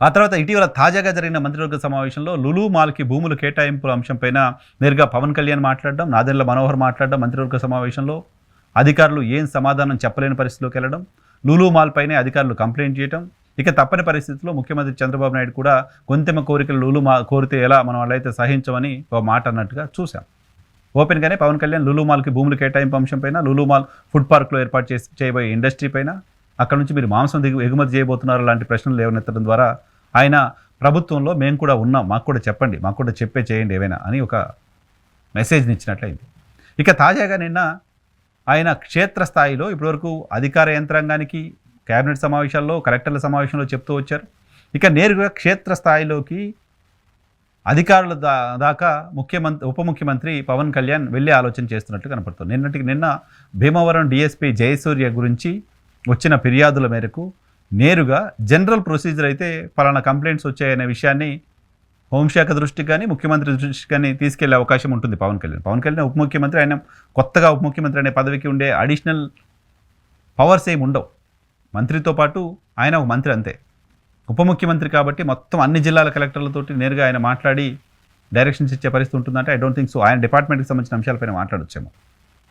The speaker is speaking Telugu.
ఆ తర్వాత ఇటీవల తాజాగా జరిగిన మంత్రివర్గ సమావేశంలో లులు మాల్కి భూములు కేటాయింపుల అంశంపైన నేరుగా పవన్ కళ్యాణ్ మాట్లాడడం నాదెండ్ల మనోహర్ మాట్లాడడం మంత్రివర్గ సమావేశంలో అధికారులు ఏం సమాధానం చెప్పలేని పరిస్థితిలోకి వెళ్ళడం లులు మాల్ పైనే అధికారులు కంప్లైంట్ చేయడం ఇక తప్పని పరిస్థితిలో ముఖ్యమంత్రి చంద్రబాబు నాయుడు కూడా గొంతెమ కోరికలు లులు మా కోరితే ఎలా మనం వాళ్ళైతే సహించమని ఒక మాట అన్నట్టుగా చూశాం. ఓపెన్గానే పవన్ కళ్యాణ్ లులు మాల్కి భూములు కేటాయింపు అంశంపైన లులు మాల్ ఫుడ్ పార్క్లో ఏర్పాటు చేసి చేయబోయే ఇండస్ట్రీ పైన అక్కడ నుంచి మీరు మాంసం దిగు ఎగుమతి చేయబోతున్నారు లాంటి ప్రశ్నలు లేవనెత్తడం ద్వారా ఆయన ప్రభుత్వంలో మేము కూడా ఉన్నాం మాకు కూడా చెప్పండి మాకు కూడా చెప్పే చేయండి ఏవైనా అని ఒక మెసేజ్ని ఇచ్చినట్లయింది. ఇక తాజాగా నిన్న ఆయన క్షేత్రస్థాయిలో ఇప్పటివరకు అధికార యంత్రాంగానికి కేబినెట్ సమావేశాల్లో కలెక్టర్ల సమావేశంలో చెప్తూ వచ్చారు. ఇక నేరుగా క్షేత్రస్థాయిలోకి అధికారుల దా దాకా ముఖ్యమంత్రి ఉప ముఖ్యమంత్రి పవన్ కళ్యాణ్ వెళ్ళే ఆలోచన చేస్తున్నట్టు కనపడుతుంది. నిన్నటికి నిన్న భీమవరం డిఎస్పీ జయసూర్య గురించి వచ్చిన ఫిర్యాదుల మేరకు నేరుగా జనరల్ ప్రొసీజర్ అయితే పలానా కంప్లైంట్స్ వచ్చాయనే విషయాన్ని హోంశాఖ దృష్టికి కానీ ముఖ్యమంత్రి దృష్టికి కానీ తీసుకెళ్ళే అవకాశం ఉంటుంది పవన్ కళ్యాణ్. పవన్ కళ్యాణ్ ఉప ముఖ్యమంత్రి ఆయన కొత్తగా ఉప ముఖ్యమంత్రి అనే పదవికి ఉండే అడిషనల్ పవర్స్ ఏమి ఉండవు. మంత్రితో పాటు ఆయన ఒక మంత్రి అంతే. ఉప ముఖ్యమంత్రి కాబట్టి మొత్తం అన్ని జిల్లాల కలెక్టర్లతోటి నేరుగా ఆయన మాట్లాడి డైరెక్షన్స్ ఇచ్చే పరిస్థితి ఉంటుందంటే ఐ డోంట్ థింక్ సో ఆయన డిపార్ట్మెంట్కి సంబంధించిన అంశాలపైన మాట్లాడొచ్చేమో.